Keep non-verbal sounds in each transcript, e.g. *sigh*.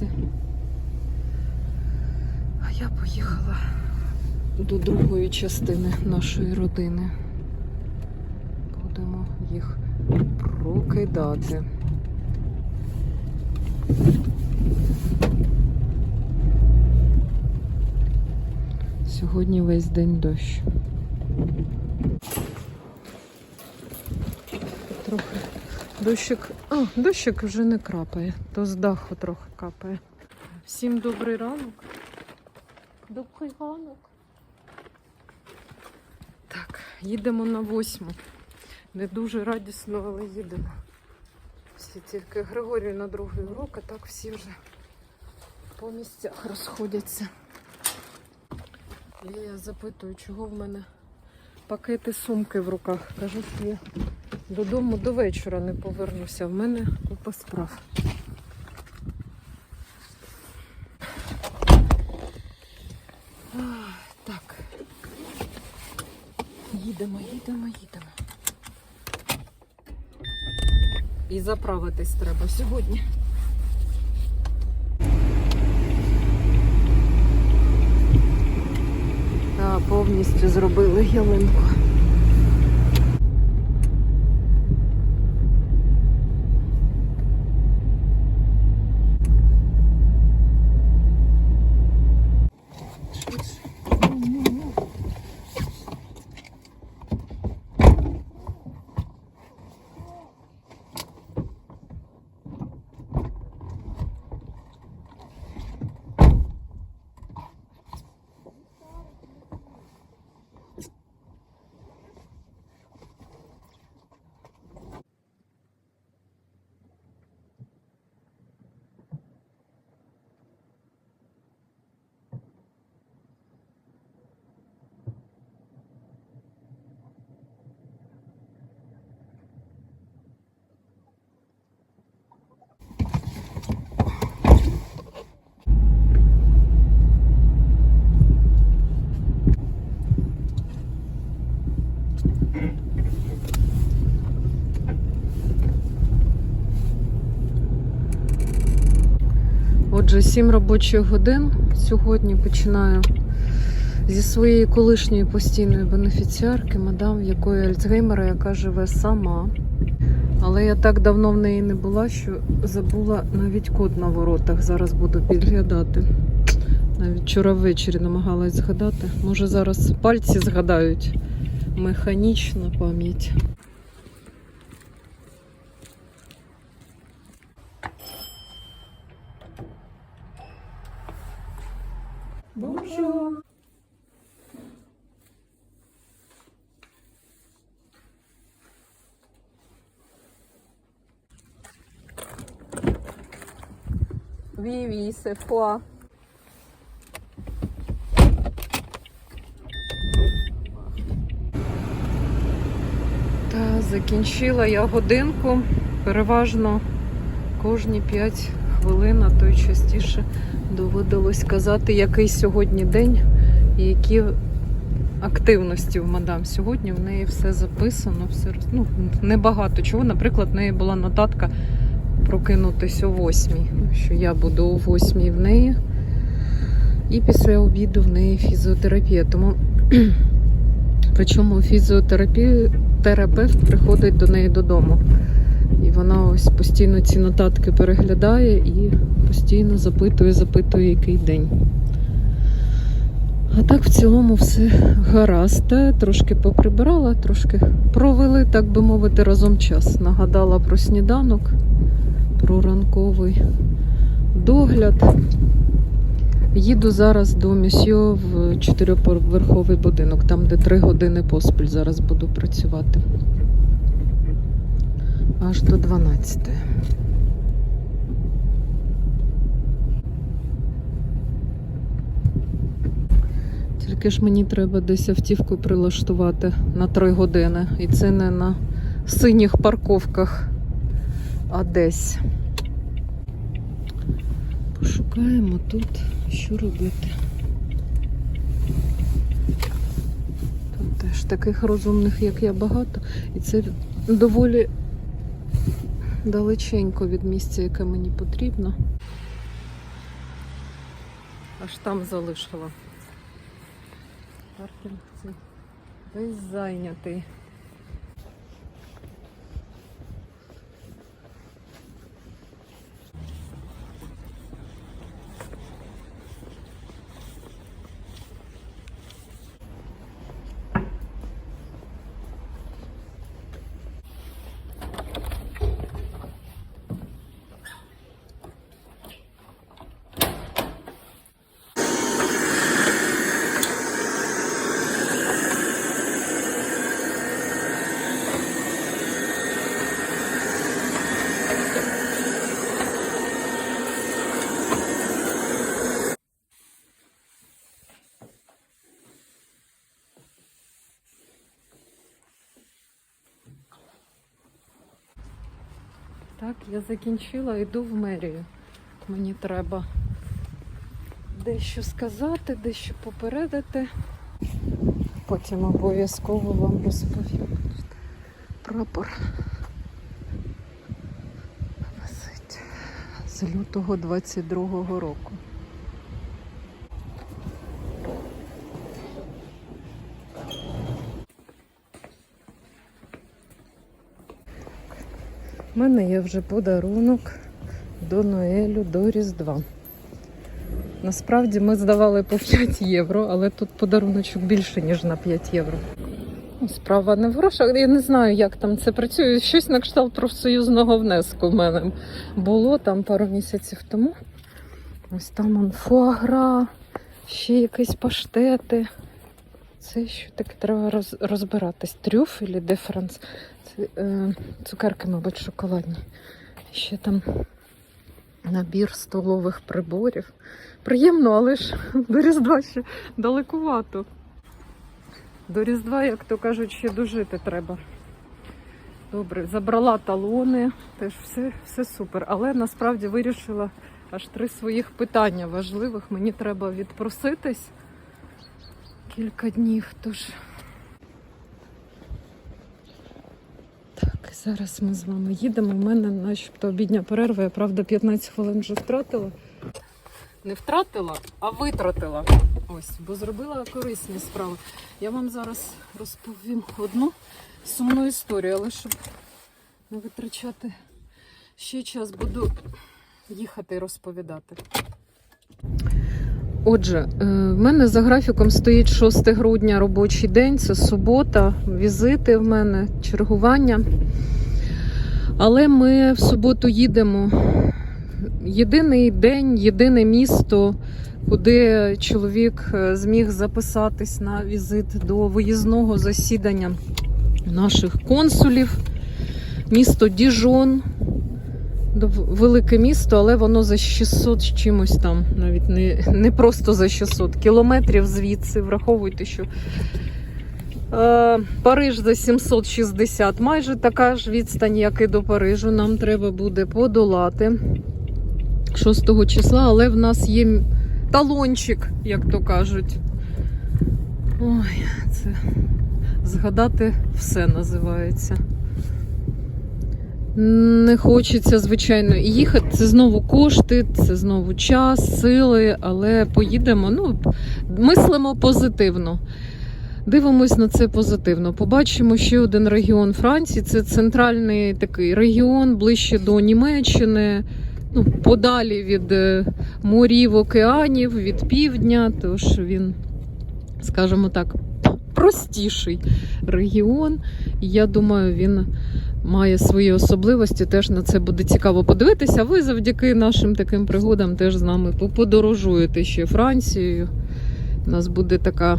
друзі. А я поїхала до другої частини нашої родини. Будемо їх прокидати. Сьогодні весь день дощ. Трохи дощик. А, дощик вже не крапає, то з даху трохи капає. Всім добрий ранок. Добрий ранок. Так, їдемо на восьму. Не дуже радісно, але їдемо. Всі тільки Григорій на другий урок, а так всі вже по місцях розходяться. І я запитую, чого в мене пакети сумки в руках. Кажу, що я додому до вечора не повернуся. В мене купа справ. Так. Їдемо, їдемо, їдемо. І заправитись треба сьогодні. Повністю зробили ялинку. Отже, 7 робочих годин. Сьогодні починаю зі своєї колишньої постійної бенефіціарки, мадам, в якої Альцгеймера, яка живе сама. Але я так давно в неї не була, що забула навіть код на воротах. Зараз буду підглядати. Навіть вчора ввечері намагалась згадати. Може зараз пальці згадають. Механічна пам'ять. Bonjour. Oui, oui, c'est froid. Та закінчила я годинку. Переважно кожні 5 хвилин, а то й частіше доводилось казати, який сьогодні день і які активності в мадам. Сьогодні в неї все записано, все ну, небагато чого. Наприклад, в неї була нотатка прокинутись о восьмій, що я буду о восьмій в неї. І після обіду в неї фізіотерапія. Тому *clears throat* причому фізіотерапія терапевт приходить до неї додому. І вона ось постійно ці нотатки переглядає і постійно запитує, запитує, який день. А так в цілому все гаразд. Трошки поприбирала, трошки провели, так би мовити, разом час. Нагадала про сніданок, про ранковий догляд. Їду зараз до місьо в чотириповерховий будинок, там, де три години поспіль зараз буду працювати. Аж до 12. Тільки ж мені треба десь автівку прилаштувати на 3 години. І це не на синіх парковках, а десь. Пошукаємо тут, що робити. Тут теж таких розумних, як я, багато. І це доволі далеченько від місця, яке мені потрібно. Аж там залишила. Паркінг цей Весь зайнятий. Так, я закінчила, йду в мерію. Мені треба дещо сказати, дещо попередити. Потім обов'язково вам розповім. Прапор висить з лютого 22-го року. У мене є вже подарунок до Ноелю, до Різдва. Насправді ми здавали по 5 євро, але тут подаруночок більше, ніж на 5 євро. Ну, Справа не в грошах. Я не знаю, як там це працює. Щось на кшталт профсоюзного внеску в мене було там пару місяців тому. Ось там фуагра, ще якісь паштети. Це що таке треба роз, розбиратись. Трюфелі, де франц. Це, е, цукерки, мабуть, шоколадні. Ще там набір столових приборів. Приємно, але ж до Різдва ще далекувато. До Різдва, як то кажуть, ще дожити треба. Добре, забрала талони, теж все, все супер. Але насправді вирішила аж три своїх питання важливих. Мені треба відпроситись кілька днів. Тож так, зараз ми з вами їдемо. У мене начебто обідня перерва. Я правда 15 хвилин вже втратила. Не втратила, а витратила. Ось, бо зробила корисні справи. Я вам зараз розповім одну сумну історію, але щоб не витрачати ще час, буду їхати і розповідати. Отже, е, в мене за графіком стоїть 6 грудня робочий день, це субота, візити в мене, чергування. Але ми в суботу їдемо. Єдиний день, єдине місто, куди чоловік е, зміг записатись на візит до виїзного засідання наших консулів. Місто Діжон. Дов- Велике місто, але воно за 600 з чимось там, навіть не, не просто за 600 кілометрів звідси. Враховуйте, що е, Париж за 760, майже така ж відстань, як і до Парижу. Нам треба буде подолати 6 числа, але в нас є талончик, як то кажуть. Ой, це згадати все називається. Не хочеться, звичайно, їхати. Це знову кошти, це знову час, сили, але поїдемо. Ну, мислимо позитивно. Дивимось на це позитивно. Побачимо ще один регіон Франції. Це центральний такий регіон, ближче до Німеччини, ну, подалі від е, морів, океанів, від півдня. Тож він, скажімо так, простіший регіон. Я думаю, він має свої особливості. Теж на це буде цікаво подивитися. Ви завдяки нашим таким пригодам теж з нами подорожуєте ще Францією. У нас буде така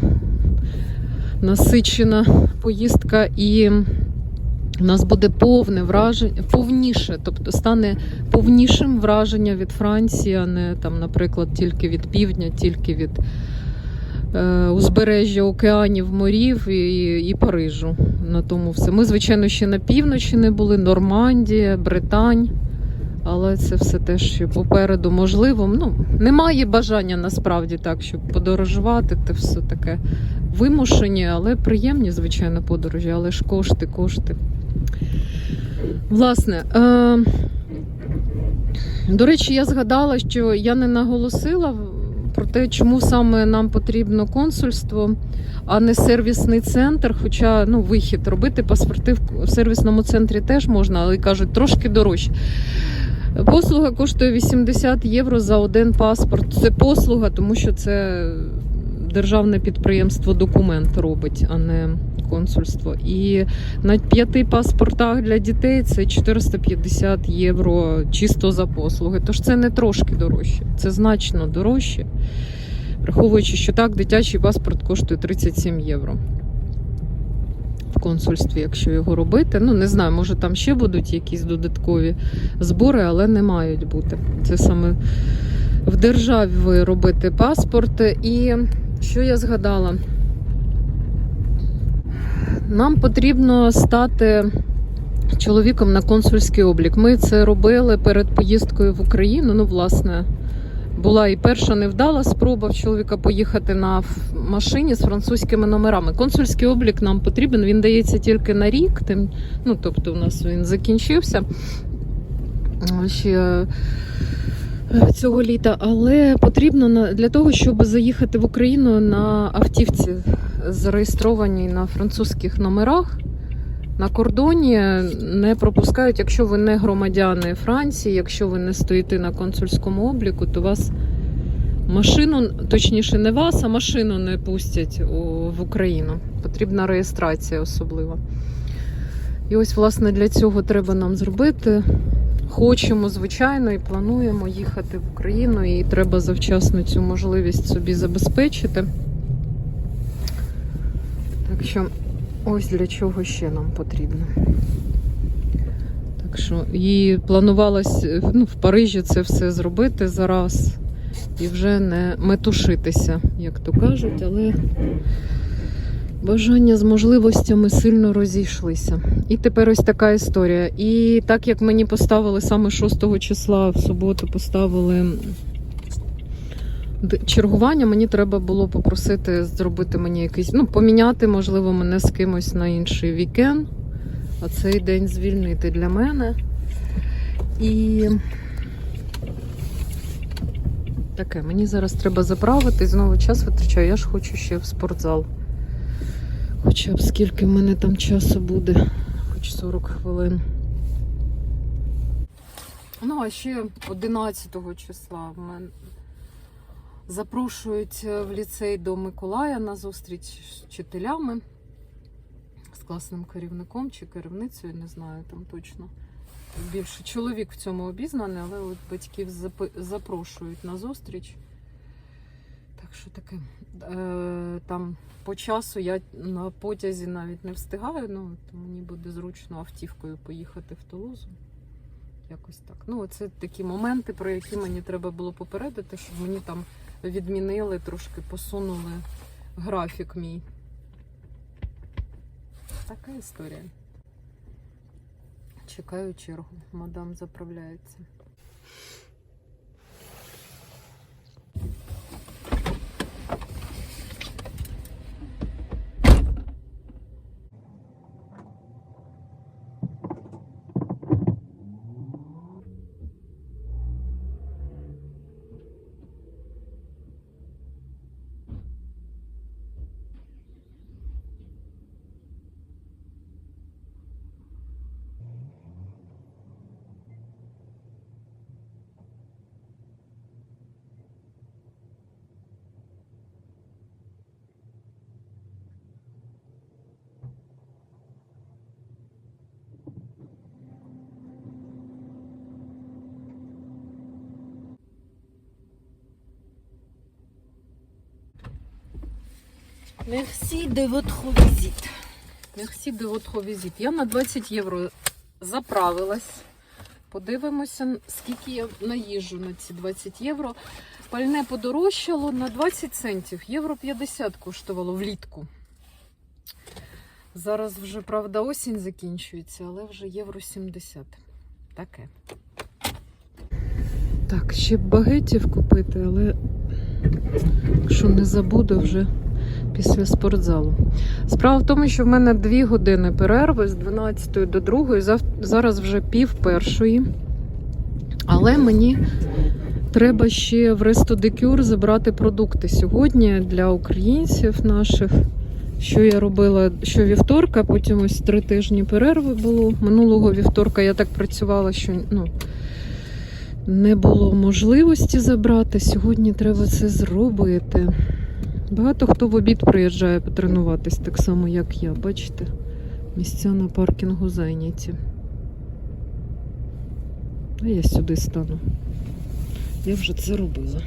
насичена поїздка, і у нас буде повне враження, повніше, тобто стане повнішим враження від Франції, а не там, наприклад, тільки від півдня, тільки від узбережжя океанів, морів і, і Парижу. На тому все. Ми, звичайно, ще на півночі не були, Нормандія, Британь. Але це все теж ще попереду можливо. Ну, немає бажання насправді так, щоб подорожувати. Це все таке вимушені, але приємні, звичайно, подорожі, але ж кошти, кошти. Власне, е, до речі, я згадала, що я не наголосила про те, чому саме нам потрібно консульство, а не сервісний центр. Хоча ну, вихід робити паспорти в- сервісному центрі теж можна, але кажуть, трошки дорожче. Послуга коштує 80 євро за один паспорт. Це послуга, тому що це державне підприємство документ робить, а не консульство. І на п'яти паспортах для дітей це 450 євро чисто за послуги. Тож це не трошки дорожче, це значно дорожче. Враховуючи, що так, дитячий паспорт коштує 37 євро. В консульстві, якщо його робити. Ну, не знаю, може там ще будуть якісь додаткові збори, але не мають бути. Це саме в державі робити паспорт. І що я згадала? Нам потрібно стати чоловіком на консульський облік. Ми це робили перед поїздкою в Україну. Ну, власне, була і перша невдала спроба в чоловіка поїхати на машині з французькими номерами. Консульський облік нам потрібен, він дається тільки на рік. Тим, ну, тобто, у нас він закінчився ще цього літа. Але потрібно для того, щоб заїхати в Україну на автівці, зареєстрованій на французьких номерах. На кордоні не пропускають, якщо ви не громадяни Франції, якщо ви не стоїте на консульському обліку, то вас машину, точніше, не вас, а машину не пустять в Україну. Потрібна реєстрація особлива. І ось, власне, для цього треба нам зробити. Хочемо, звичайно, і плануємо їхати в Україну, і треба завчасно цю можливість собі забезпечити. Так що ось для чого ще нам потрібно. Так що і планувалось ну, в Парижі це все зробити зараз і вже не метушитися, як то кажуть, але бажання з можливостями сильно розійшлися. І тепер ось така історія. І так як мені поставили саме 6 числа в суботу поставили чергування, мені треба було попросити зробити мені якийсь, ну, поміняти, можливо, мене з кимось на інший вікенд, а цей день звільнити для мене. І таке, мені зараз треба заправити, знову час витрачаю. Я ж хочу ще в спортзал. Хоча б скільки в мене там часу буде, хоч 40 хвилин. Ну, а ще 11 числа мене запрошують е, в ліцей до Миколая на зустріч з вчителями, з класним керівником чи керівницею, не знаю там точно. Більше чоловік в цьому обізнаний, але от батьків запрошують на зустріч. Що таке. Е, там по часу я на потязі навіть не встигаю, ну то мені буде зручно автівкою поїхати в Тулузу. Якось так. Ну, це такі моменти, про які мені треба було попередити, щоб мені там відмінили, трошки посунули графік мій. Така історія. Чекаю чергу. Мадам заправляється. Merci de votre visite. Merci de votre visite. Я на 20 євро заправилась. Подивимося, скільки я наїжджу на ці 20 євро. Пальне подорожчало на 20 центів. Євро 50 коштувало влітку. Зараз вже, правда, осінь закінчується, але вже євро 70. Таке. Так, ще багетів купити, але якщо не забуду вже після спортзалу. Справа в тому, що в мене дві години перерви з 12 до 2, зав... зараз вже пів першої. Але мені Треба ще в Ресто Декюр забрати продукти сьогодні для українців наших. Що я робила що вівторка, потім ось три тижні перерви було. Минулого вівторка я так працювала, що ну, не було можливості забрати. Сьогодні треба це зробити. Багато хто в обід приїжджає потренуватись, так само, як я. Бачите, місця на паркінгу зайняті. А я сюди стану. Я вже це робила.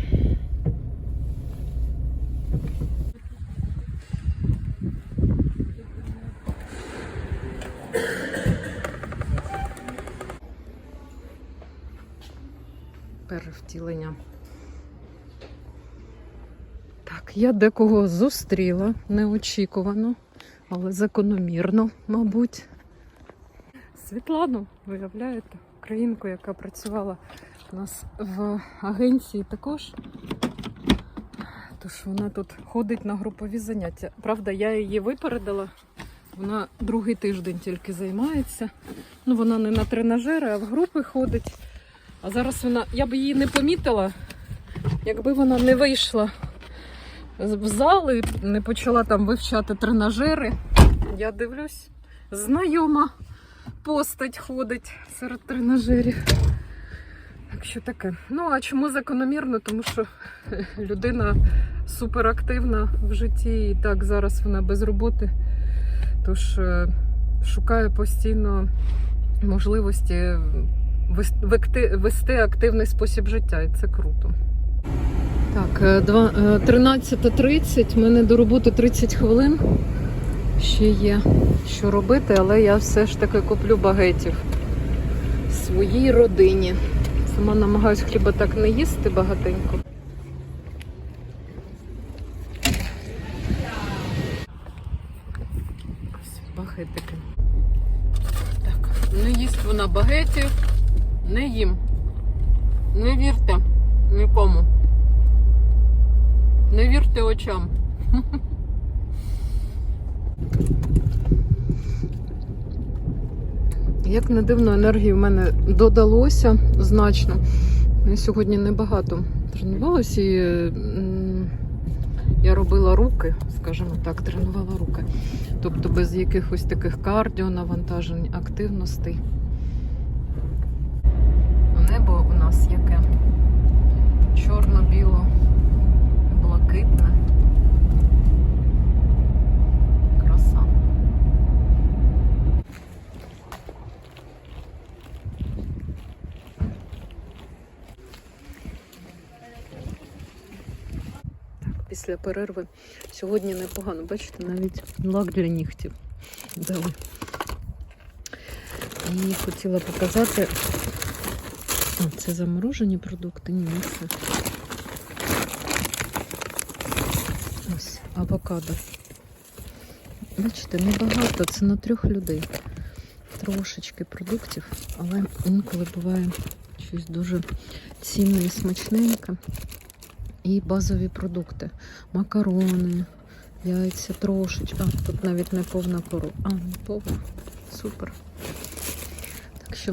Перевтілення. Так, я декого зустріла неочікувано, але закономірно, мабуть. Світлану, виявляєте, українку, яка працювала у нас в агенції також. Тож вона тут ходить на групові заняття. Правда, я її випередила. Вона другий тиждень тільки займається. Ну, вона не на тренажери, а в групи ходить. А зараз вона, я б її не помітила, якби вона не вийшла в зал і не почала там вивчати тренажери. Я дивлюсь, знайома постать ходить серед тренажерів. Так що таке. Ну, а чому закономірно? Тому що *laughs* людина суперактивна в житті, і так зараз вона без роботи. Тож е, шукає постійно можливості вес- вести активний спосіб життя, і це круто. Так, е, два- е, 13.30, мене до роботи 30 хвилин. Ще є що робити, але я все ж таки куплю багетів своїй родині. Сама намагаюсь хліба так не їсти багатенько. Багетики. Так, не їсть вона багетів, не їм. Не вірте нікому. Не вірте очам. Як не дивно, енергії в мене додалося значно. Я сьогодні небагато тренувалася і я робила руки, скажімо так, тренувала руки. Тобто без якихось таких кардіо, навантажень, активностей. Небо у нас яке? Чорно-біло, блакитне. Краса. Так, після перерви сьогодні непогано. Бачите, навіть лак для нігтів дали. І хотіла показати. А, це заморожені продукти? Ні, це. Ось, авокадо. Бачите, небагато, це на трьох людей. Трошечки продуктів, але інколи буває щось дуже цінне і смачненьке. І базові продукти. Макарони, яйця трошечки. А, тут навіть не повна корова. А, не повна. Супер. Так що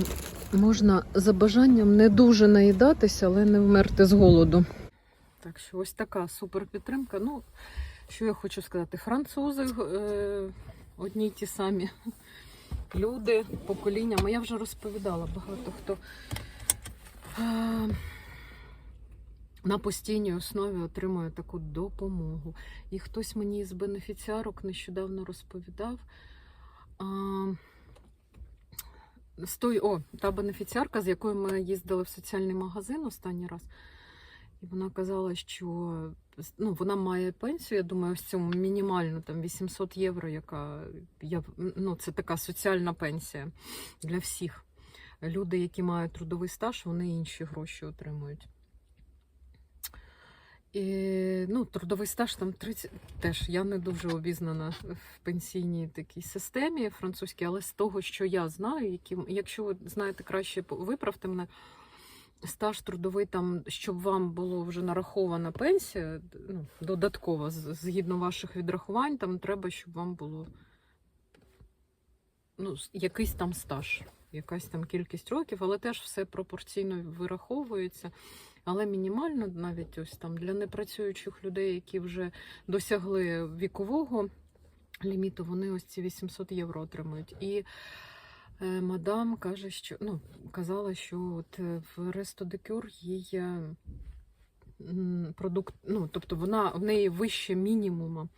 можна за бажанням не дуже наїдатися, але не вмерти з голоду. Так що ось така супер підтримка. Ну, що я хочу сказати, французи е, одні й ті самі люди, покоління. Я вже розповідала багато хто. е, на постійній основі отримує таку допомогу. І хтось мені з бенефіціарок нещодавно розповідав. А, з той, о, та бенефіціарка, з якою ми їздили в соціальний магазин останній раз. І вона казала, що ну, вона має пенсію, я думаю, в цьому мінімальну там 800 євро, яка я, ну, це така соціальна пенсія для всіх. Люди, які мають трудовий стаж, вони інші гроші отримують. І, ну, трудовий стаж там 30, теж я не дуже обізнана в пенсійній такій системі французькій, але з того, що я знаю, які, якщо ви знаєте краще, виправте мене, стаж трудовий, там, щоб вам було вже нарахована пенсія, ну, додаткова, згідно ваших відрахувань, там треба, щоб вам було ну, якийсь там стаж. якась там кількість років, але теж все пропорційно вираховується. Але мінімально навіть ось там для непрацюючих людей, які вже досягли вікового ліміту, вони ось ці 800 євро отримують. І мадам каже, що ну, казала, що от е, в Ресто Декюр їй е, продукт, ну, тобто вона в неї вище мінімума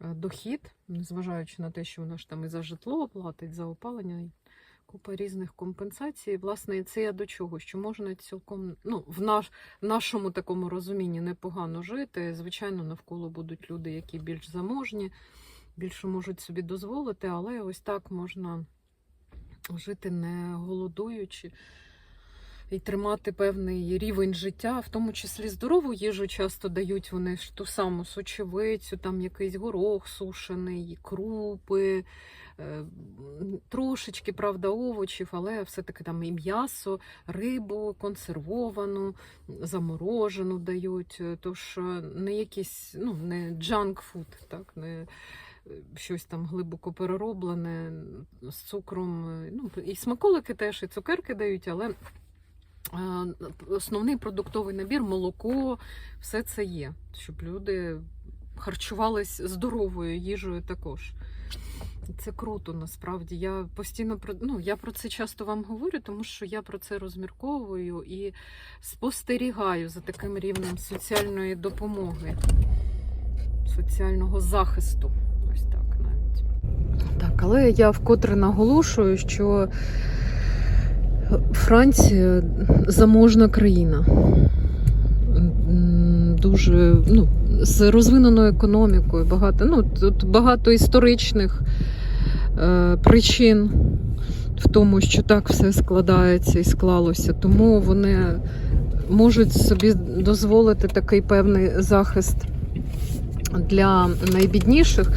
е, дохід, незважаючи на те, що вона ж там і за житло платить, за опалення, купа різних компенсацій. Власне, це я до чого? Що можна цілком ну, в наш, в нашому такому розумінні непогано жити. Звичайно, навколо будуть люди, які більш заможні, більше можуть собі дозволити, але ось так можна жити не голодуючи. І тримати певний рівень життя, в тому числі здорову їжу часто дають вони ж ту саму сочевицю, там якийсь горох сушений, крупи, е, трошечки, правда, овочів, але все-таки там і м'ясо, рибу консервовану, заморожену дають. Тож е, не якісь, ну, не джанк фуд, так, не щось там глибоко перероблене з цукром. е, Ну, і смаколики теж, і цукерки дають, але. е, Основний продуктовий набір, молоко, все це є, щоб люди харчувались здоровою їжею також. Це круто насправді. Я постійно про ну я про це часто вам говорю, тому що я про це розмірковую і спостерігаю за таким рівнем соціальної допомоги, соціального захисту. Так але я вкотре наголошую, що Франція заможна країна. Дуже ну, з розвиненою економікою, багато, ну, тут багато історичних е, причин в тому, що так все складається і склалося. Тому вони можуть собі дозволити такий певний захист для найбідніших.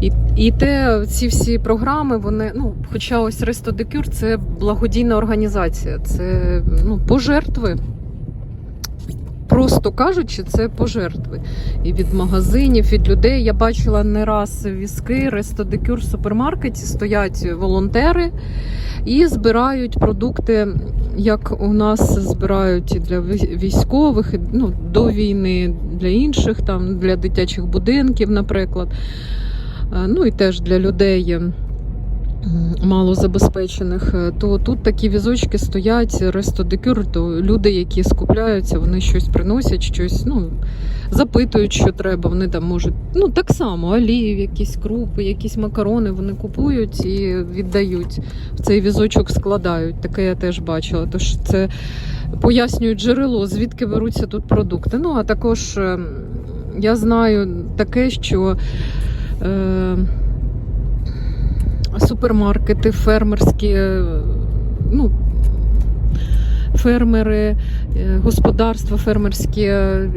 І, і те, ці всі програми, вони, ну, хоча ось Ресто Декюр це благодійна організація, це ну, пожертви. Просто кажучи, це пожертви. І від магазинів, від людей. Я бачила не раз візки, Ресто Декюр в супермаркеті стоять волонтери і збирають продукти, як у нас збирають і для військових, ну, до війни, для інших, там, для дитячих будинків, наприклад. Е, ну і теж для людей м, малозабезпечених, е, то тут такі візочки стоять, рестодекюр, то люди, які скупляються, вони щось приносять, щось, ну, запитують, що треба. Вони там можуть, ну так само, олію, якісь крупи, якісь макарони вони купують і віддають. В цей візочок складають. Таке я теж бачила. Тож це пояснюють джерело, звідки беруться тут продукти. Ну, а також е, я знаю таке, що. Е, супермаркети, фермерські, е, ну, фермери, е, господарства фермерські,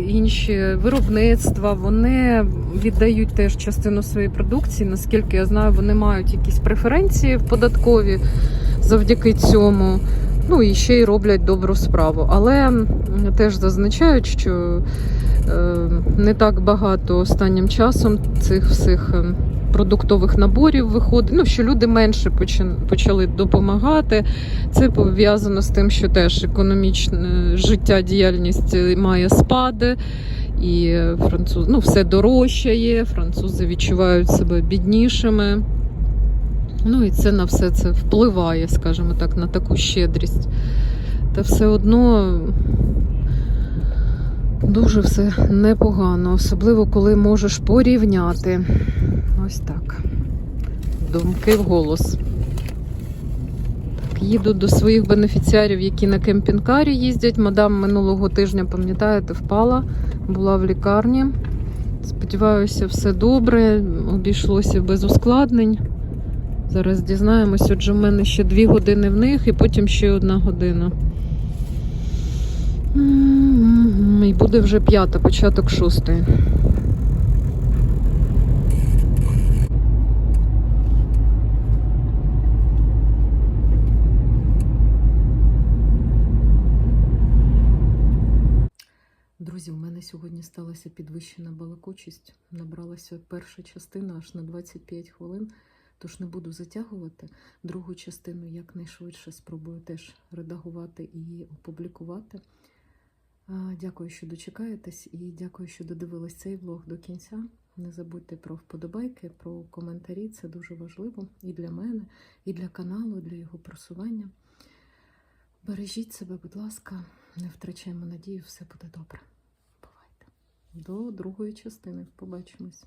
інші виробництва, вони віддають теж частину своєї продукції. Наскільки я знаю, вони мають якісь преференції податкові завдяки цьому. Ну і ще й роблять добру справу. Але теж зазначають, що не так багато останнім часом цих всіх е, продуктових наборів виходить. Ну, що люди менше почали допомагати. Це пов'язано з тим, що теж економічне життя, діяльність е, має спади. І е, француз, ну, все дорожчає, французи відчувають себе біднішими. Ну і це на все це впливає, скажімо так, на таку щедрість. Та все одно дуже все непогано, особливо коли можеш порівняти. Ось так. Думки вголос. Так, їду до своїх бенефіціарів, які на кемпінкарі їздять. Мадам минулого тижня, пам'ятаєте, впала, була в лікарні. Сподіваюся, все добре, обійшлося без ускладнень. Зараз дізнаємось, отже, в мене ще дві години в них і потім ще одна година. І буде вже п'ята, початок шостої. Друзі, у мене сьогодні сталася підвищена балакучість. Набралася перша частина аж на 25 хвилин. Тож не буду затягувати. Другу частину якнайшвидше спробую теж редагувати і опублікувати. Дякую, що дочекаєтесь, і дякую, що додивились цей влог до кінця. Не забудьте про вподобайки, про коментарі. Це дуже важливо і для мене, і для каналу, і для його просування. Бережіть себе, будь ласка, не втрачаємо надію, все буде добре. Бувайте. До другої частини. Побачимось.